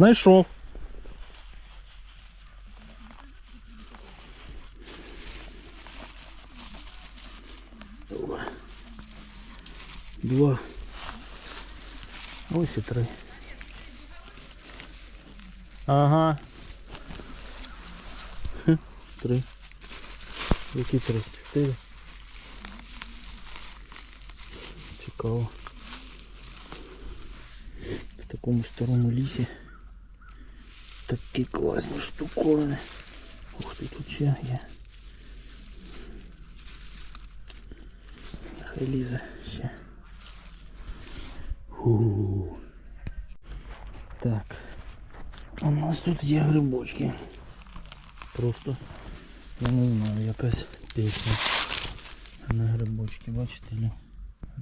Знайшов. Два. Ось і три. Ага. Хм, Три. Які три? Чотири. Цікаво. В такому старому лісі. Такі класні штуковини. Ух ти, тут ще є. Нехай лізе ще. Фу. Так. У нас тут є грибочки. Просто, я не знаю, якась пісня. А не грибочки, бачите ли?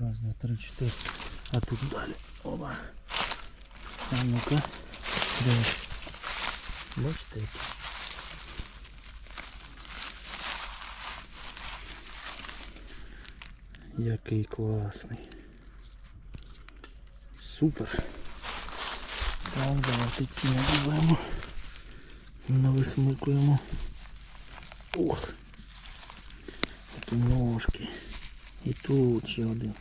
Раз, два, три, чотири. А тут далі. Оба. А ну-ка. Дивись. Бачите які? Який класний. Супер. Так, давайте ці надіваємо. Нависмикуємо. Ух. Такі ножки. І тут ще один.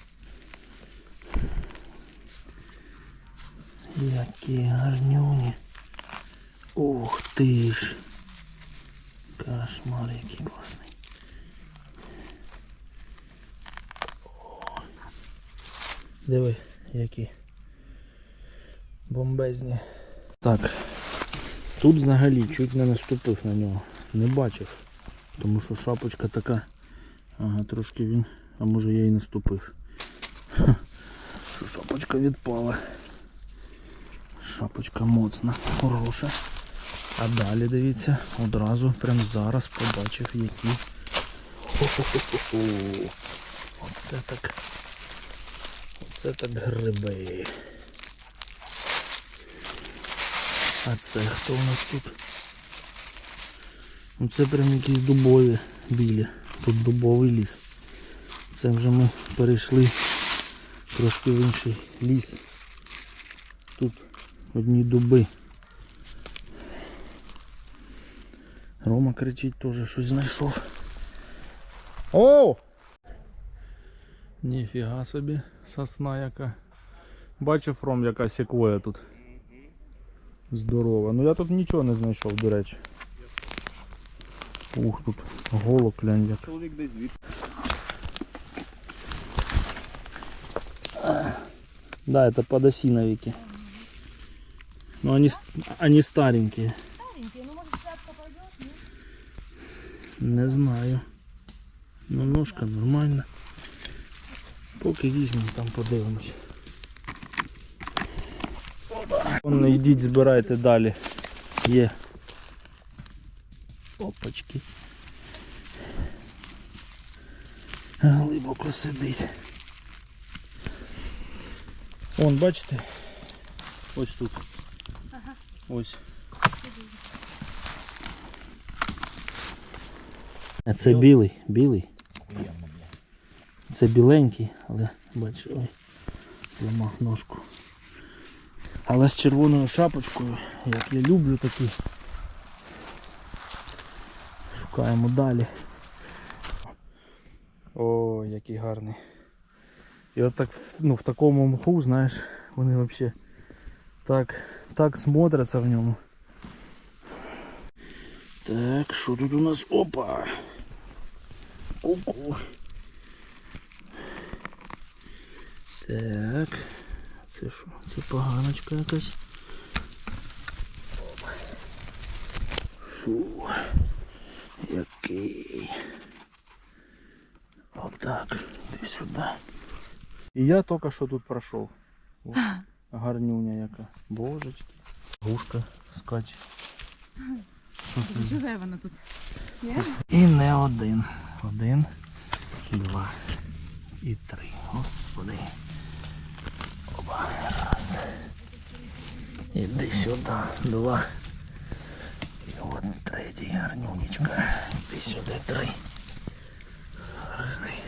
Які гарнюні. Ух ти ж. Кошмар який класний. О. Диви, які бомбезні. Так. Тут взагалі чуть не наступив на нього. Не бачив. Тому що шапочка така. Ага, трошки він. А може я і наступив. Шапочка відпала. Шапочка моцна, хороша. А далі дивіться, одразу прям зараз побачив які. Хо-хо-хо-хо. Оце так. Оце так гриби. А це хто у нас тут? Ну це прям якісь дубові білі. Тут дубовий ліс. Це вже ми перейшли трошки в інший ліс. Тут одні дуби. Рома кричить теж щось знайшов. О! Ніфіга собі сосна яка. Бачив Ром, яка секвоя тут. Здорова. Ну я тут нічого не знайшов, до речі. Ух, тут голок глянь як. Чоловік десь звідти. Да, это подосиновики. Но они, ст- они старенькие. Старенький, Не знаю. Ну ножка нормальна. Поки візьмемо, там подивимось. Вон йдіть, збирайте далі. Є. Опачки. Глибоко сидить. Вон, бачите? Ось тут. Ага. Ось. А це білий, білий. Це біленький, але бачу, ой, зламав ножку. Але з червоною шапочкою, як я люблю такі. Шукаємо далі. О, який гарний. І от так ну, в такому мху, знаєш, вони взагалі так, так смотряться в ньому. Так, що тут у нас? Опа! Ку-ку. Так. Це що? Це поганочка якась. Фу. Який. Отак. Іди сюди. І я тільки що тут пройшов. Гарнюня яка. Божечки. Гушка скаче. Що? Живе вона тут. І не один. Один, два і три. Господи. Оба. Раз. Іди сюди. Два. І от третій гарнюнічка. Іди сюди, три. Гарний.